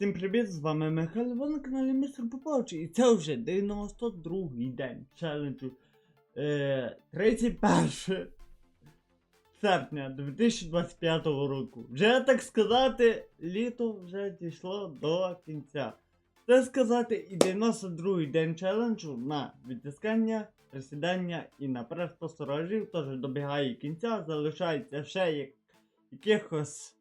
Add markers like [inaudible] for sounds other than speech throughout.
Всім привіт, з вами Михайло, ви на каналі Містер Попович, і це вже 92-й день челенджу. Е, 31 серпня 2025 року. Вже так сказати, літо вже дійшло до кінця. Це сказати і 92-й день челенджу на відтискання, присідання і на прес посторожів теж добігає кінця, залишається ще як, якихось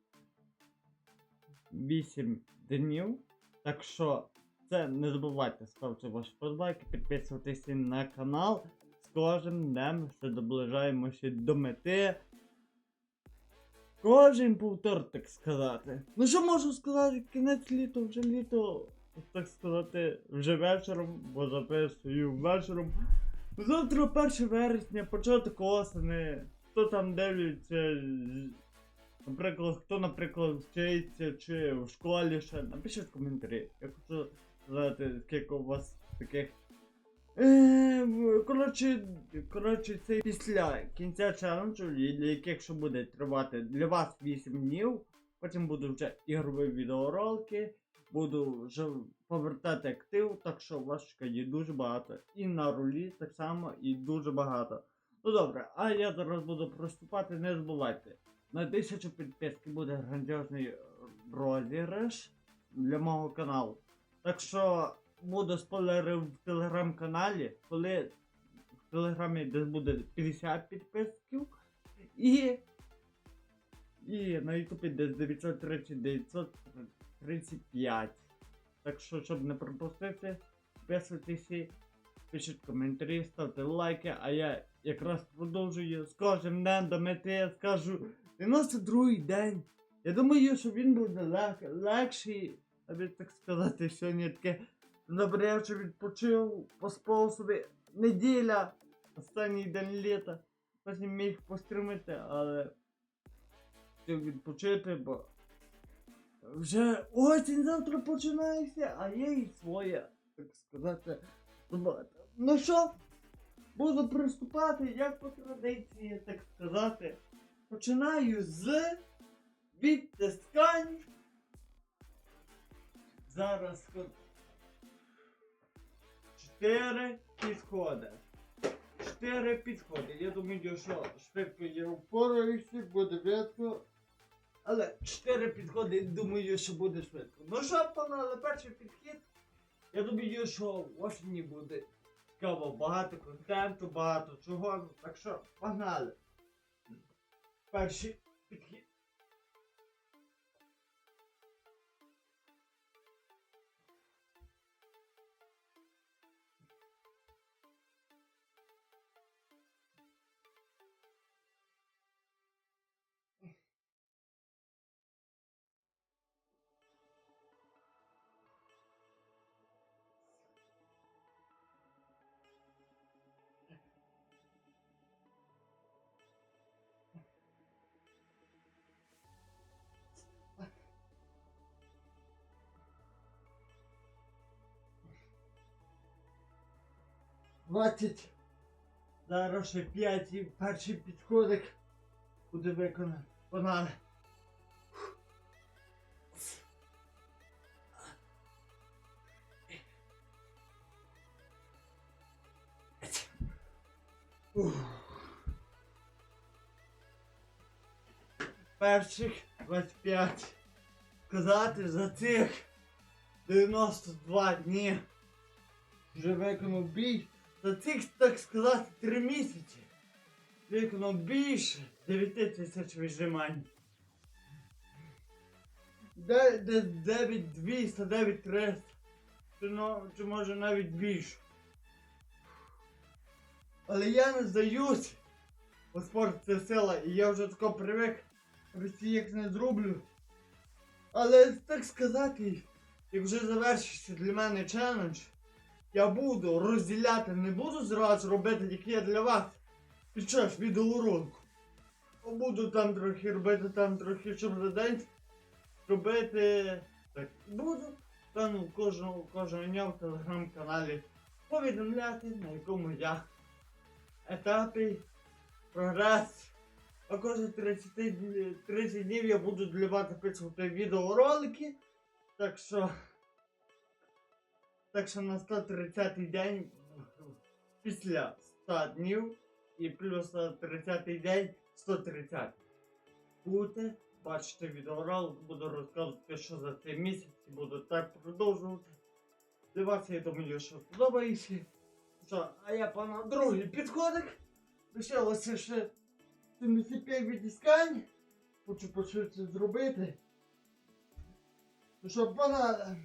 8 днів. Так що це не забувайте ставити ваші подбайки, підписуватися на канал. З кожним днем все доближаємося до мети. Кожен повтор, так сказати. Ну що можу сказати, кінець літа, вже літо, так сказати, вже вечором, бо записую вечором. Завтра 1 вересня, початок осени. Хто там дивиться, наприклад, хто, наприклад, вчиться чи в школі ще, напишіть в коментарі. Я хочу сказати, скільки у вас таких. Е, в- коротше, коротше, це після кінця челенджу, яких що буде тривати для вас 8 днів. Потім буду вже ігрові відеоролики, буду вже повертати актив, так що у вас чекає дуже багато. І на рулі так само, і дуже багато. Ну добре, а я зараз буду приступати, не забувайте. На 1000 підписки буде грандіозний розіграш для мого каналу. Так що буду спойлери в телеграм-каналі, коли в телеграмі десь буде 50 підписків. І. І на ютубі десь 930 935. Так що, щоб не пропустити, підписуйтесь, пишіть коментарі, ставте лайки, а я якраз продовжую з кожним днем до мети, я скажу 92-й день. Я думаю, що він буде лег, легший, аби так сказати, сьогодні таке вже відпочив, поспав собі неділя, останній день літа. Потім міг постримити, але хотів відпочити, бо вже осінь завтра починається, а є і своє, так сказати, робота. Ну що, буду приступати, як по традиції, так сказати. Починаю з відтискань. Зараз ход- чотири підходи. Чотири підходи. Я думаю, що швидко я впораюся, буде видко. Але чотири підходи, думаю, що буде швидко. Ну що, погнали, перший підхід. Я думаю, що в осені буде цікаво, багато контенту, багато чого. Так що, погнали. Bak şu 20. Зараз ще 5 і перший підходик буде виконаний. Погнали. Перших 25. Казати за цих 92 дні вже виконав бій. За цих, так сказати, 3 місяці. Виконав більше 9 тисяч де 9200, 9300. Чи, може навіть більше. Але я не здаюсь. Бо спорт це сила, і я вже тако привик. Росіяк не зроблю. Але так сказати, як вже завершився для мене челендж, я буду розділяти, не буду зразу робити, як я для вас під час відеоуроку. Буду там трохи робити, там трохи, щоб за день робити. Так, буду. Там кожного, кожного дня в телеграм-каналі повідомляти, на якому я етапі прогрес. А кожні 30, 30 днів я буду для вас записувати відеоролики. Так що. Так що на 130-й день після 100 днів і плюс 130 день 130. Будете бачити відеоролик, буду розказувати, що за цей місяць буду так продовжувати. Для я думаю, що сподобається. Що, а я пана другий підходик. Лишилося ще 75 відтискань. Хочу пошвидше зробити. Ну що, пана.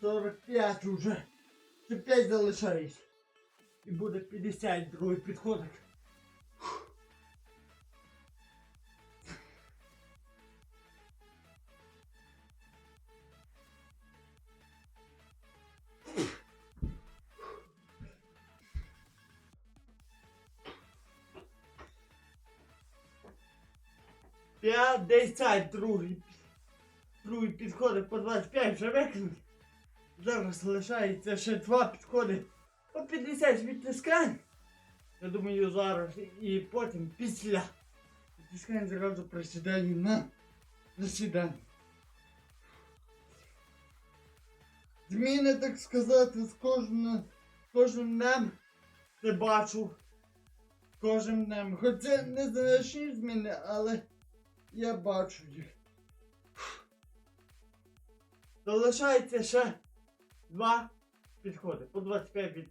Сорок п'ять уже. Ще п'ять залишається. І буде 50 другий підходик. П'ятдесят другий. Другий підходик по 25 вже викинуть. Зараз лишається ще два підходи по 50 відтискань. Я думаю, зараз і потім після відтискань зразу присідаю на засідання. Зміни, так сказати, з кожним, кожним днем не бачу. Кожним днем. Хоч це незначні зміни, але я бачу їх. Залишається ще два підходи. По 25 від...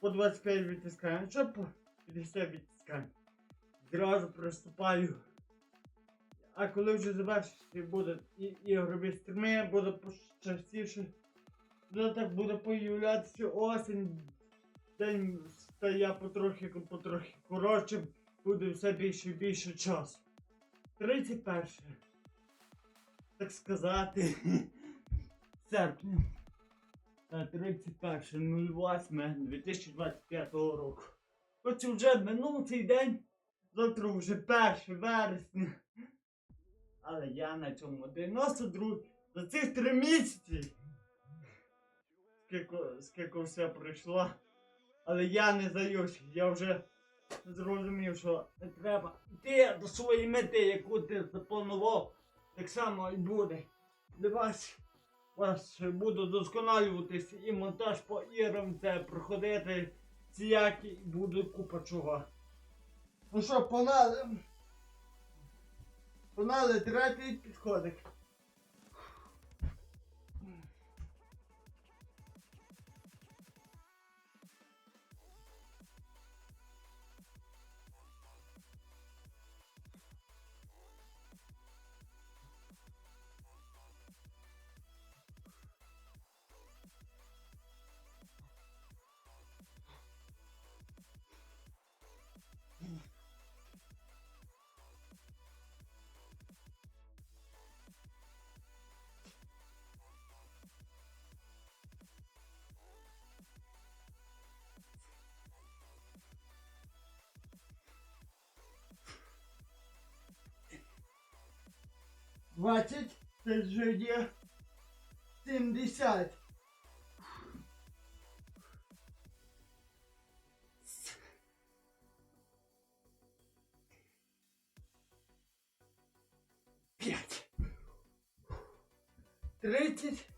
По 25 відтискань. Що по 50 відтискань. Зразу приступаю. А коли вже завершиться буде і, ігрові стріми, буде почастіше. Вже так буде появлятися осінь. День стає потрохи потрохи коротшим. Буде все більше і більше часу. 31. Так сказати. [laughs] серпня. Та 31.08.2025 року. Хоч вже минув цей день, завтра вже 1 вересня. Але я на цьому 92 за цих три місяці. Скільки, скільки все пройшло. Але я не здаюсь, я вже зрозумів, що не треба йти до своєї мети, яку ти запланував. Так само і буде. Для вас буду досконалюватись і монтаж по ірам це проходити ціякі і буде купа чого. Ну що, погнали? Погнали, третій підходик. Двадцять, це вже є сімдесят. П'ять. Тридцять.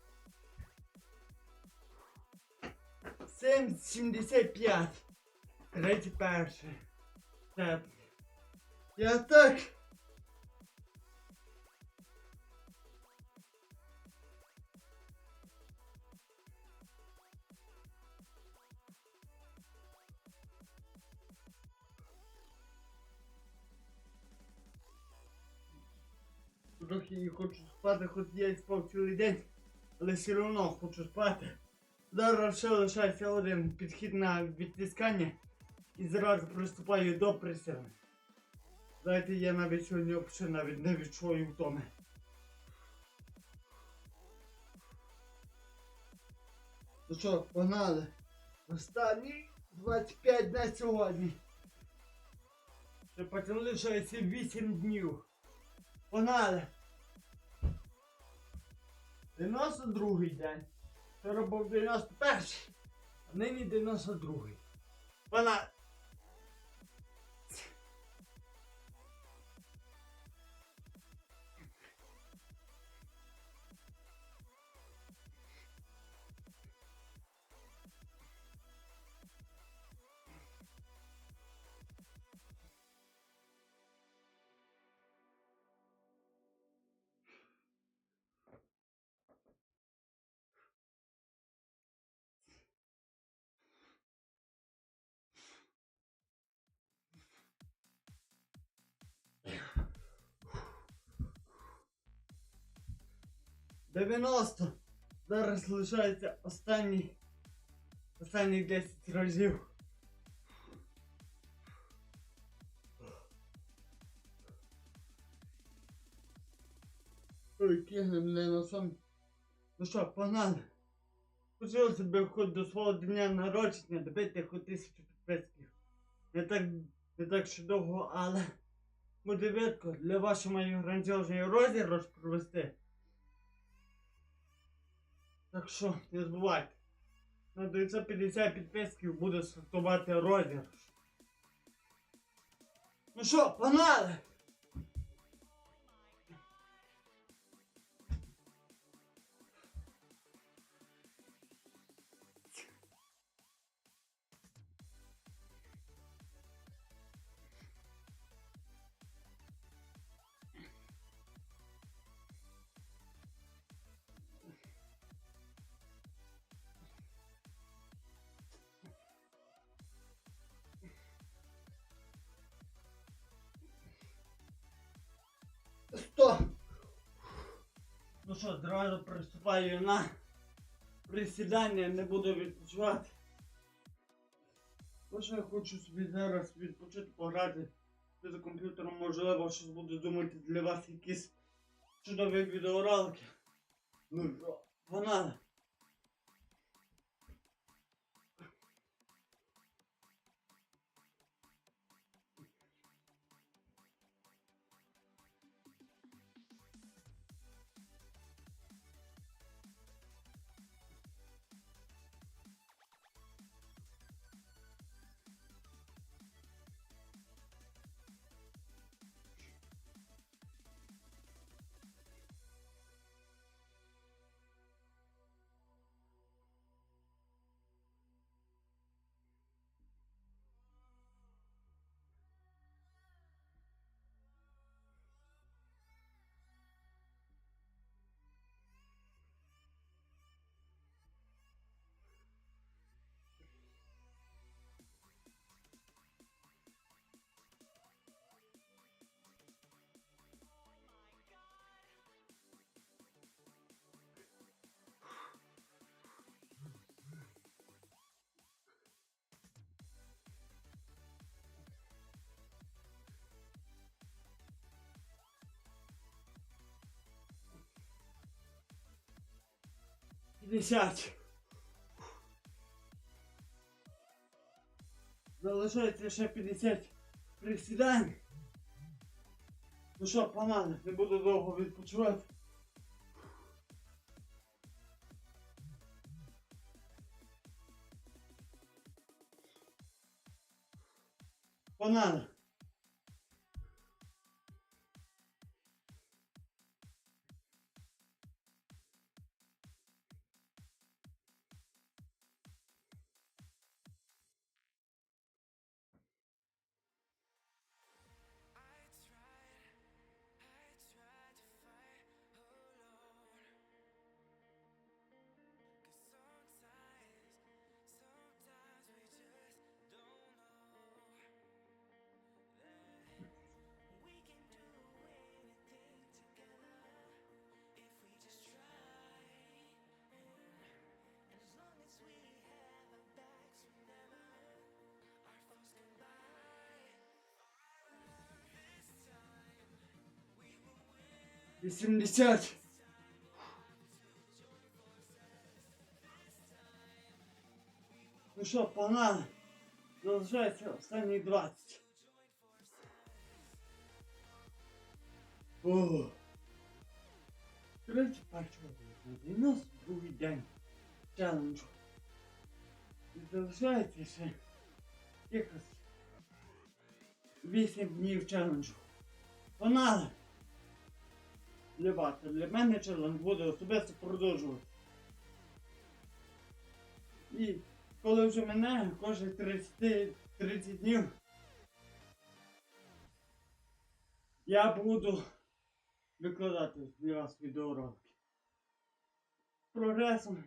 Сім, сімдесят п'ять. Перше. Так. Я так. Хочу спати, хоч я і спав цілий день. але все одно хочу спати. Зараз ще лишається один підхід на відтискання і зразу приступаю до присяги. Знаєте, я навіть сьогодні взагалі навіть не відчую втоми. Ну що, погнали? Останні 25 на сьогодні. Ще потім лишається 8 днів. Погнали! 92-й день. Це робив 91-й, а нині 92-й. Вона 90. Зараз лишається останні останні 10 разів. Ой, кигнем не на сам. Ну що, погнали. Хочу собі хоч до свого дня народження добити хоч тисячу підписків. Не так не так що довго, але буде видко для вашої моєї грандіозної розіграш провести. Так що, не забувайте. На 950 підписків буде стартувати розіграш. Ну що, погнали! Що, зразу приступаю на присідання, не буду відпочивати. Лише я хочу собі зараз відпочити, пограти за комп'ютером, можливо, щось буду думати для вас якісь чудові відеоролики. Ну що, погнали! П'ятдесят. Залишається ще 50 присідань. Ну що, погнали, не буду довго відпочивати. Погнали. 80. Ну що, погнали. Залишається останні 20. О. 31 грудня, 92 день челенджу. І залишається ще якось 8 днів челенджу. Погнали! Для вас, для мене челендж буде особисто продовжувати. І коли вже мене кожні 30, 30 днів я буду викладати для вас відеоролики. З Прогресом,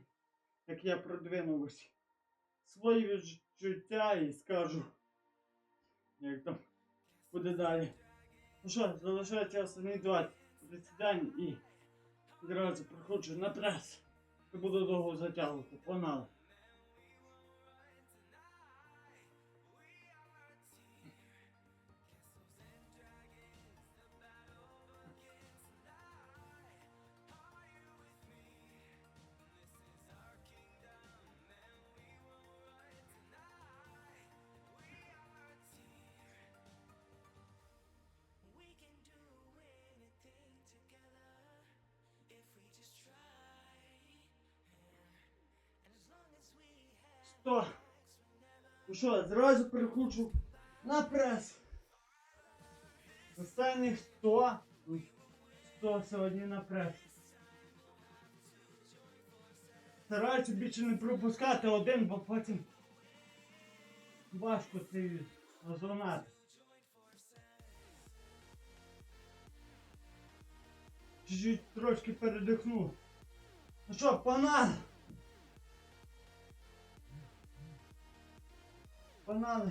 як я продвинувся, свої відчуття і скажу, як там буде далі. Ну що, залишається останні 20 засідань і одразу проходжу на прес. Не буду довго затягувати. Погнали. Що, зразу переходжу на прес. Останніх 100. Ой, 100 сьогодні на прес. Стараюся більше не пропускати один, бо потім важко цей назвонати. Чуть-чуть трошки передихну. Ну що, погнали! банани.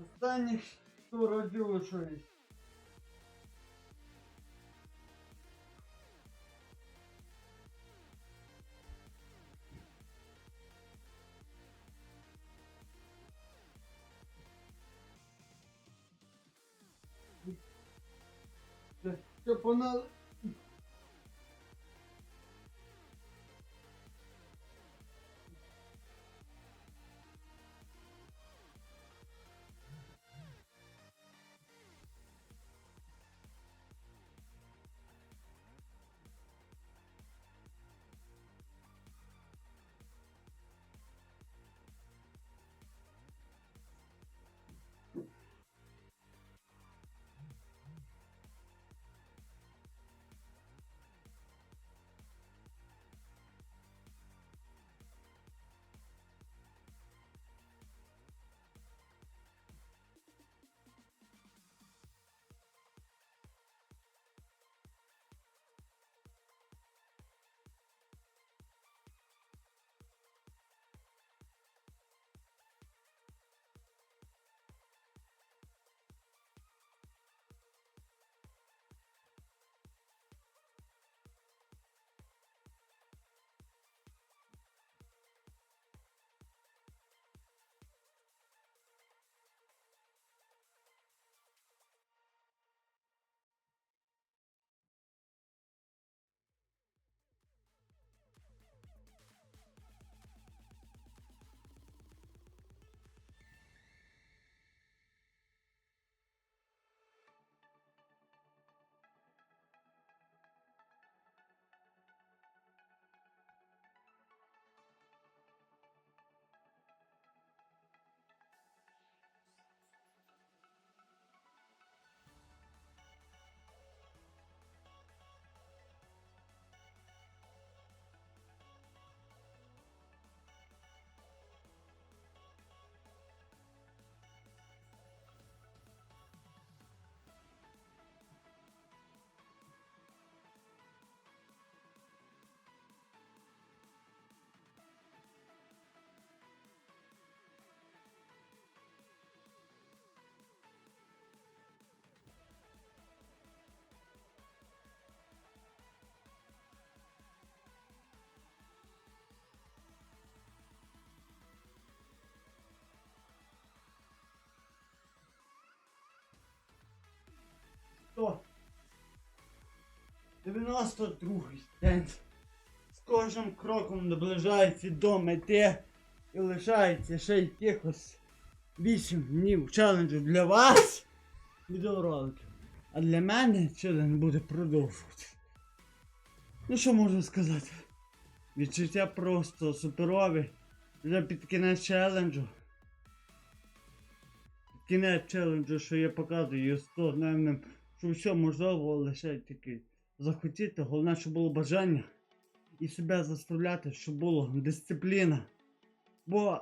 Останніх 100 родів щось. Це понад... 92-й день. З кожним кроком наближається до мети і лишається ще якихось 8 днів челенджу для вас відеороликів. А для мене челендж буде продовжувати. Ну що можна сказати? Відчуття просто суперові. Вже під кінець челенджу. Під кінець челенджу, що я показую 100 дневним що все можливо лише тільки захотіти. Головне, щоб було бажання і себе заставляти, щоб було дисципліна. Бо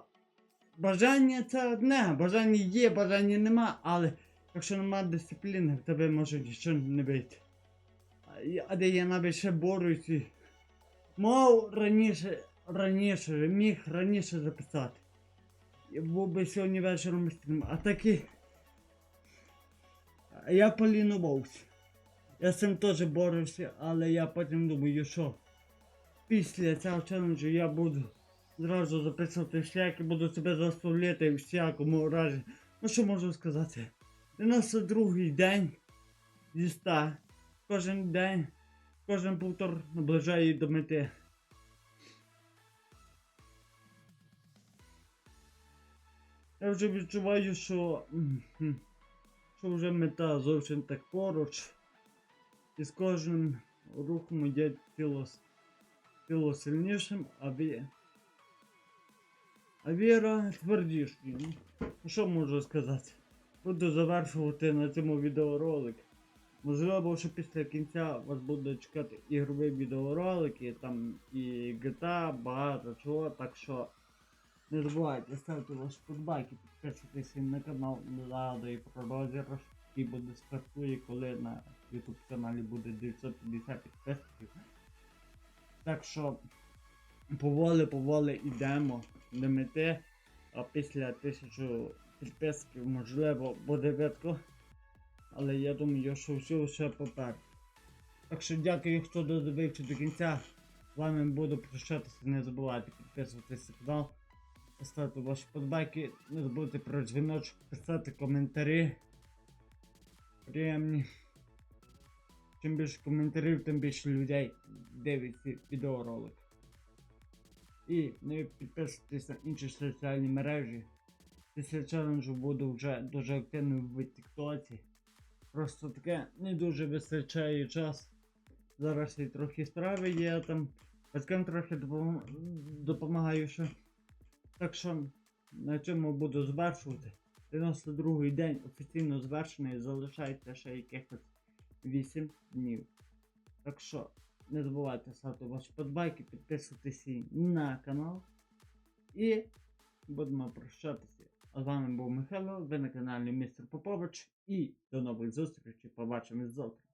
бажання це одне, бажання є, бажання нема, але якщо нема дисципліни, в тебе може нічого не вийти. А А де я навіть ще борюсь і мав раніше, раніше, міг раніше записати. Я був би сьогодні вечором стрім, а таки. Я полінувався. Я з цим теж боровся, але я потім думаю, що після цього челенджу я буду зразу записувати всякі, буду себе заставляти в всякому разі. Ну що можу сказати? 92-й день зі 100. Кожен день, кожен повтор наближає до мети. Я вже відчуваю, що, що вже мета зовсім так поруч. І з кожним рухом йде тіло, тіло сильнішим, а, ві... а віра твердішою. Ну, що можу сказати? Буду завершувати на цьому відеоролик. Можливо, що після кінця вас будуть чекати ігрові відеоролики, там і GTA, багато чого, так що не забувайте ставити ваші подбайки, підписуйтесь на канал, нагадую про розіграш, який буде стартує, коли на YouTube каналі буде 950 підписників. Так що поволі, поволі йдемо до мети, а після 1000 підписків можливо буде видко. Але я думаю, що все ще попереду. Так що дякую, хто додивився до кінця. З вами буду прощатися. Не забувайте підписуватися на канал, ставити ваші подбайки, не забудьте про дзвіночок, писати коментарі. Приємні. Чим більше коментарів, тим більше людей дивиться відеоролик. І не підписуйтесь на інші соціальні мережі. Після челенджу буду вже дуже активним в Тіктоці. Просто таке не дуже вистачає час. Зараз і трохи справи є там. Батькам трохи допом... допомагаю ще. Так що на цьому буду завершувати. 92-й день офіційно завершений, залишається ще якихось 8 днів. Так що не забувайте ставити ваші подбайки, підписуватися на канал. І будемо прощатися. А з вами був Михайло, ви на каналі Містер Попович. І до нових зустрічей. Побачимось завтра.